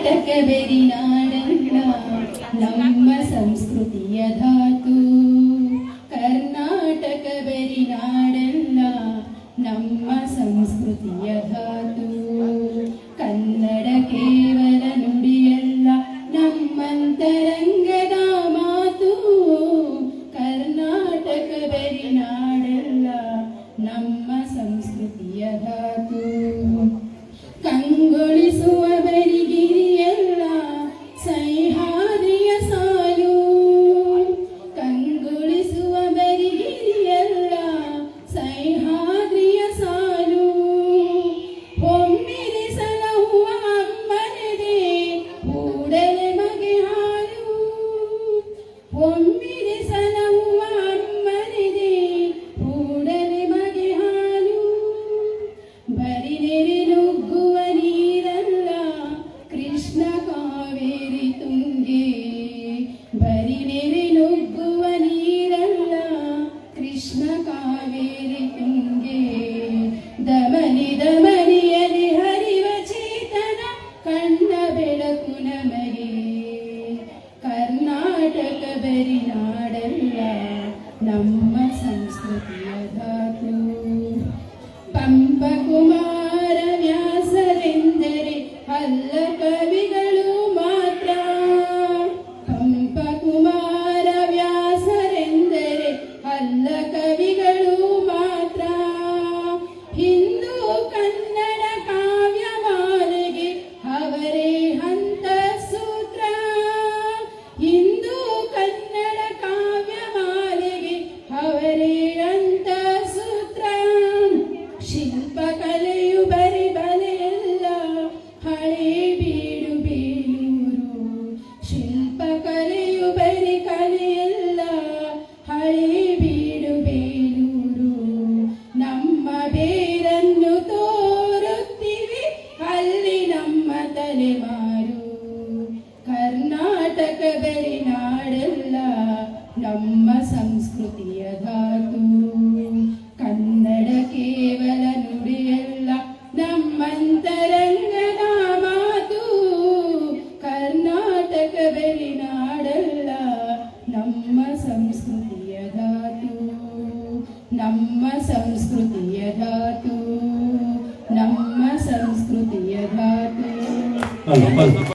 Karnataka berry ನಾಡಲ್ಲ ನಮ್ಮ ಸಂಸ್ಕೃತಿಯ ಧಾತು. ಕರ್ನಾಟಕ ಬೆರಿ ನಾಡಲ್ಲ ನಮ್ಮ ಸಂಸ್ಕೃತಿಯ ಧಾತು. ಕನ್ನಡ ಕೇವಲ ನುಡಿಯಲ್ಲ, ನಮ್ಮಂತರಂಗದ ಮಾತು. ಕರ್ನಾಟಕ ಬೆರಿ ನಾಡಲ್ಲ ನಮ್ಮ ಸಂಸ್ಕೃತಿಯ ಧಾತು. মেরে রোগ ತಲೆಮಾರು ಕರ್ನಾಟಕ ಬರಿ ನಾಡೆಲ್ಲ ನಮ್ಮ ಸಂಸ್ಕೃತಿಯ ಧಾತು. ಕನ್ನಡ ಕೇವಲ ನುಡಿಯಲ್ಲ, ನಮ್ಮಂತರಂಗದ ಮಾತು. ಕರ್ನಾಟಕ ಬರಿ ನಾಡಲ್ಲ ನಮ್ಮ ಸಂಸ್ಕೃತಿಯ ಧಾತು. ನಮ್ಮ ಸಂಸ್ಕೃತಿಯ ಧಾತು. ನಮ್ಮ ಸಂಸ್ಕೃತಿಯ ಧಾತು ಅಲ್ಲ, ಅಲ್ಲ.